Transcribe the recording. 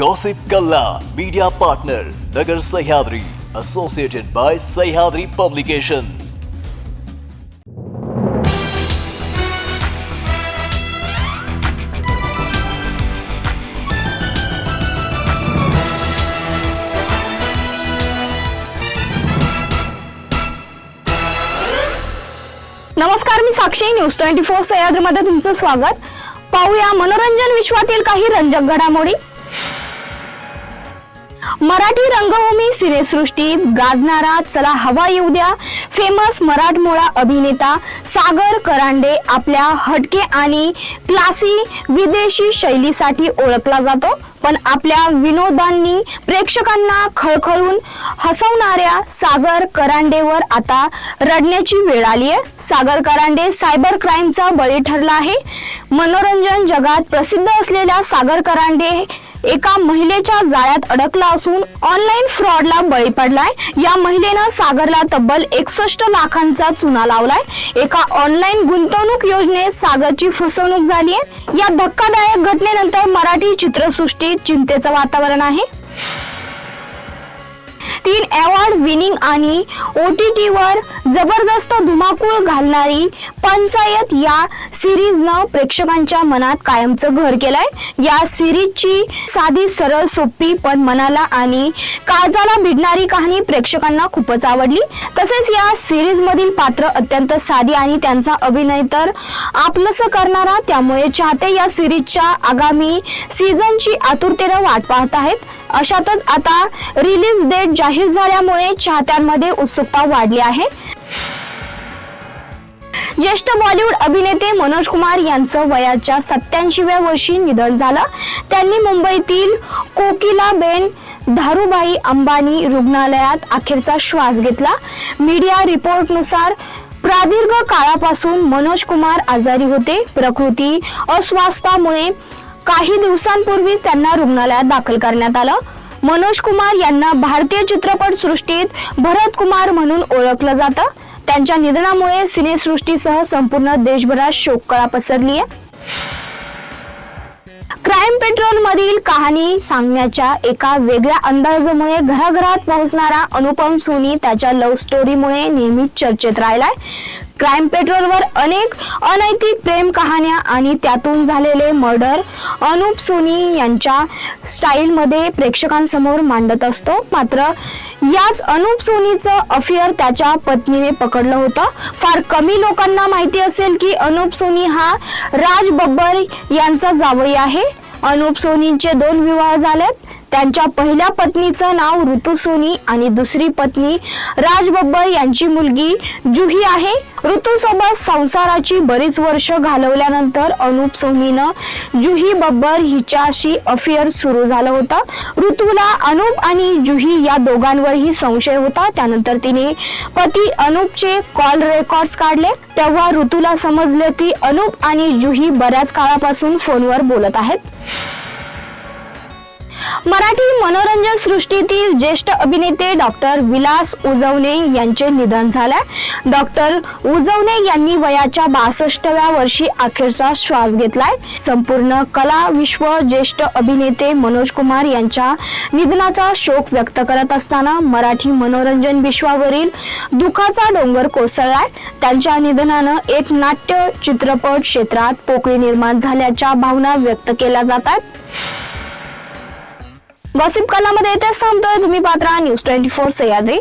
Gossip Kalla, media partner, Nagar Sahyadri, associated by Sahyadri Publication. नमस्कार मी Sakshi news twenty four सह्याद्रीमध्ये तुमचं स्वागत पाहूया मनोरंजन विश्वातील काही रंजक घडामोडी मराठी रंगभूमी सिनेसृष्टीत गाजणारा चला हवा येऊ द्या. फेमस मराठमोळा अभिनेता सागर करांडे आपल्या हटके आणि क्लासी विदेशी शैलीसाठी ओळखला जातो. पण आपल्या विनोदांनी प्रेक्षकांना खळखळून हसवणाऱ्या सागर करांडेवर आता रडण्याची वेळ आली आहे. सागर करांडे सायबर क्राईमचा बळी ठरला आहे. मनोरंजन जगात प्रसिद्ध असलेल्या सागर करांडे एका महिलेच्या जाळ्यात अडकला असून ऑनलाईन फ्रॉडला बळी पडलाय. या महिलेनं सागरला तब्बल एकसष्ट लाखांचा चुना लावलाय. एका ऑनलाईन गुंतवणूक योजनेत सागरची फसवणूक झाली आहे या धक्कादायक घटनेनंतर मराठी चित्रसृष्टीत चिंतेचं वातावरण आहे. तीन अवॉर्ड विनिंग आणि ओ टी टीवर जबरदस्त धुमाकूळ घालणारी पंचायत या सिरीजनं प्रेक्षकांच्या मनात कायमचं घर केलंय. या सिरीजची साधी सरळ सोपी पण मनाला आणि काळजाला भिडणारी कहाणी प्रेक्षकांना खूपच आवडली. तसेच या सिरीज मधील पात्र अत्यंत साधी आणि त्यांचा अभिनय तर आपलंसं करणारा त्यामुळे चाहते या सिरीजच्या आगामी सीझनची आतुरतेनं वाट पाहत आहेत. अशातच आता रिलीज डेट जाहीर झाल्यामुळे चाहत्यांमध्ये उत्सुकता वाढली आहे. ज्येष्ठ बॉलिवूड अभिनेते मनोज कुमार यांचं वयाच्या सत्याऐंशीव्या वर्षी निधन झालं. त्यांनी मुंबईतील कोकिलाबेन धारूबाई अंबानी रुग्णालयात अखेरचा श्वास घेतला. मीडिया रिपोर्टनुसार प्रदीर्घ काळापासून मनोज कुमार आजारी होते. प्रकृती अस्वास्थामुळे काही दिवसांपूर्वीच त्यांना रुग्णालयात दाखल करण्यात आलं. मनोज कुमार यांना भारतीय चित्रपट सृष्टीत भरत कुमार म्हणून ओळखलं जातं. त्यांच्या निधनामुळे सिनेसृष्टीसह संपूर्ण देशभरात शोककळा पसरली आहे. क्राईम पेट्रोल मधील कहाणी सांगण्याच्या एका वेगळ्या अंदाजामुळे घराघरात पोहोचणारा अनुपम सोनी त्याच्या लव्ह स्टोरीमुळे नेहमीच चर्चेत राहिलाय. क्राईम पेट्रोलवर अनेक अनैतिक प्रेम कहाण्या आणि त्यातून झालेले मर्डर अनुप सोनी यांच्या स्टाईलमध्ये प्रेक्षकांसमोर मांडत असतो. मात्र याच अनुप सोनीचं अफेअर त्याच्या पत्नीने पकडलं होतं. फार कमी लोकांना माहिती असेल की अनुप सोनी हा राज बब्बर यांचा जावई आहे. अनुप सोनींचे दोन विवाह झालेत. त्यांच्या पहिल्या पत्नीचं नाव ऋतू सोनी आणि दुसरी पत्नी राज बब्बर यांची मुलगी जुही आहे. ऋतूसोबत संसाराची बरीच वर्ष घालवल्यानंतर अनुप सोनीनं जुही बब्बर हिच्याशी अफेअर सुरू झालं होतं. ऋतूला अनुप आणि जुही या दोघांवरही संशय होता. त्यानंतर तिने पती अनुपचे कॉल रेकॉर्ड्स काढले. तेव्हा ऋतूला समजले की अनुप आणि जुही बऱ्याच काळापासून फोनवर बोलत आहेत. मराठी मनोरंजन सृष्टीतील ज्येष्ठ अभिनेते डॉक्टर विलास उजवणे यांचे निधन झालंय. डॉक्टर उजवणे यांनी वयाच्या बासष्टव्या वर्षी अखेरचा श्वास घेतलाय. संपूर्ण कला विश्व ज्येष्ठ अभिनेते मनोज कुमार यांच्या निधनाचा शोक व्यक्त करत असताना मराठी मनोरंजन विश्वावरील दुखाचा डोंगर कोसळलाय. त्यांच्या निधनानं एक नाट्य चित्रपट क्षेत्रात पोकळी निर्माण झाल्याच्या भावना व्यक्त केल्या जातात. गॉसिप कलामध्ये येते. थांबतोय तुम्ही Patra news twenty four Sahyadri